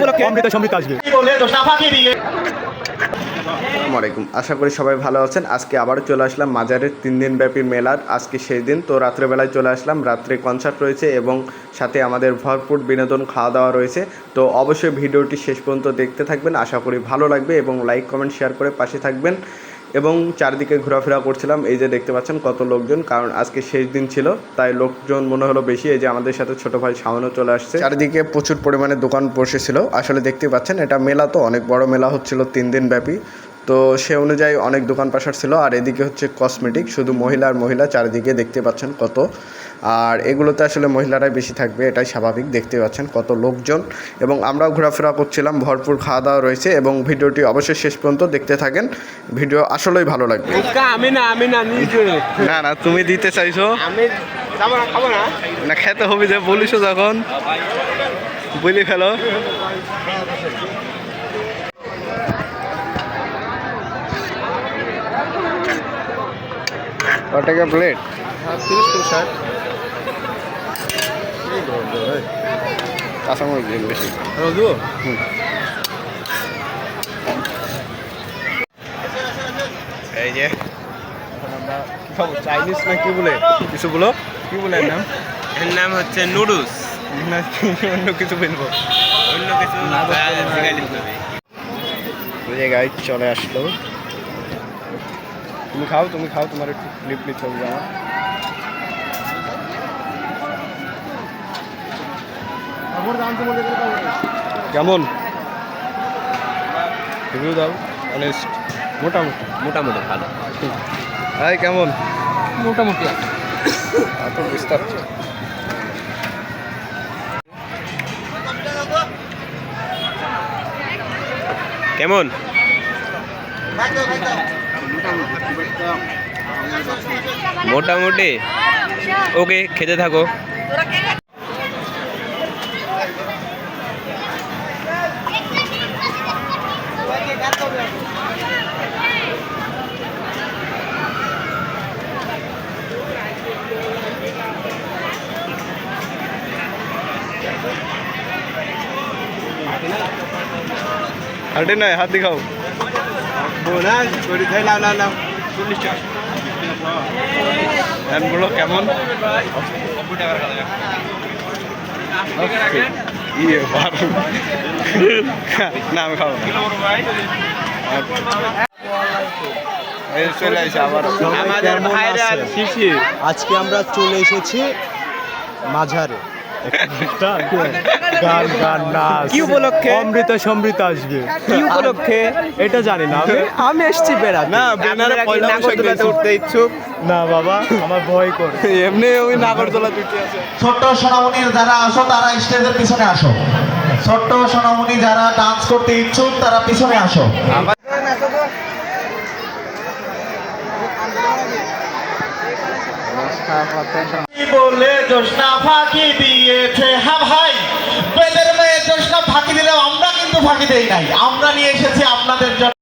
উপলক্ষে? অমৃত সমৃদ্ধ আসবে। আসসালামু আলাইকুম। আশা করি সবাই ভালো আছেন। আজকে আবারও চলে আসলাম মাজারের তিন দিন ব্যাপী মেলার। আজকে সেই দিন তো রাত্রেবেলায় চলে আসলাম। রাত্রে কনসার্ট রয়েছে এবং সাথে আমাদের ভরপুর বিনোদন খাওয়া দাওয়া রয়েছে। তো অবশ্যই ভিডিওটি শেষ পর্যন্ত দেখতে থাকবেন। আশা করি ভালো লাগবে এবং লাইক কমেন্ট শেয়ার করে পাশে থাকবেন। এবং চারদিকে ঘোরাফেরা করছিলাম। এই যে দেখতে পাচ্ছেন কত লোকজন, কারণ আজকে শেষ দিন ছিল, তাই লোকজন মনে হলো বেশি, এই যে আমাদের সাথে ছোট ভাই সামানও চলে আসছে। চারিদিকে প্রচুর পরিমাণে দোকান বসেছিল। আসলে দেখতে পাচ্ছেন, এটা মেলা তো, অনেক বড় মেলা হচ্ছিল তিন দিন ব্যাপী। তো সে অনুযায়ী অনেক দোকান পাশার ছিল, আর এদিকে হচ্ছে কসমেটিক শুধু মহিলা আর মহিলা চারিদিকে দেখতে পাচ্ছেন কত আর এগুলোতে আসলে মহিলারাই বেশি থাকবে এটাই স্বাভাবিক দেখতে পাচ্ছেন কত লোকজন। এবং আমরাও ঘোরাফেরা করছিলাম ভরপুর খাওয়া দাওয়া রয়েছে এবং ভিডিওটি অবশ্যই শেষ পর্যন্ত দেখতে থাকেন। ভিডিও আসলেই ভালো লাগবে। আমি না আমি না না না তুমি দিতে চাইছো? আমি না খাব না। না খেতে হবে যে বলিস যখন বলি ফেলো। ক টাকা প্লেট তিরিশ তিরিশ ষাট কাঁচামরিচ দিন বেশি এই যে চাইনিজ না কি বলে? কিছু বলো? কি বলে এর নাম? এর নাম হচ্ছে নুডলস অন্য কিছু বলব? অন্য কিছু চলে আসলো। তুমি খাও তুমি খাও তোমার একটু ক্লিপ নিতে হবে আমার। কেমন? রিভিউ দাও অনেস্ট মোটামুটি। মোটামুটি ভালো। হাই কেমন? মোটামুটি এত বিস্তার কেমন? মোটামুটি। ওকে খেতে থাকো। হাটে নয় হাত দেখাও। কেমন? ইয়ে না। আমি খাব আজকে আমরা চলে এসেছি মাঝারে। গান গান নাচ কি উপলক্ষে? অমৃত সমৃদ্ধ আসবে। কি উপলক্ষে? এটা জানি না। আমি আমি এসেছি বেড়াতে। না কি পয়লা বৈশাখ উঠতে ইচ্ছুক? না বাবা আমার ভয় করে। এমনি ওই নাগরদোলা আছে। ছোট্ট সোনামণির যারা আসো তারা স্টেজের পিছনে আসো। ছোট্ট সোনামণি যারা ডান্স করতে ইচ্ছুক তারা পিছনে আসো। বলে জোসনা ফাঁকি দিয়েছে। হ্যাঁ ভাই, বেদের মেয়ে জোসনা ফাঁকি দিলেও আমরা কিন্তু ফাঁকি দেই নাই। আমরা নিয়ে এসেছি আপনাদের জন্য।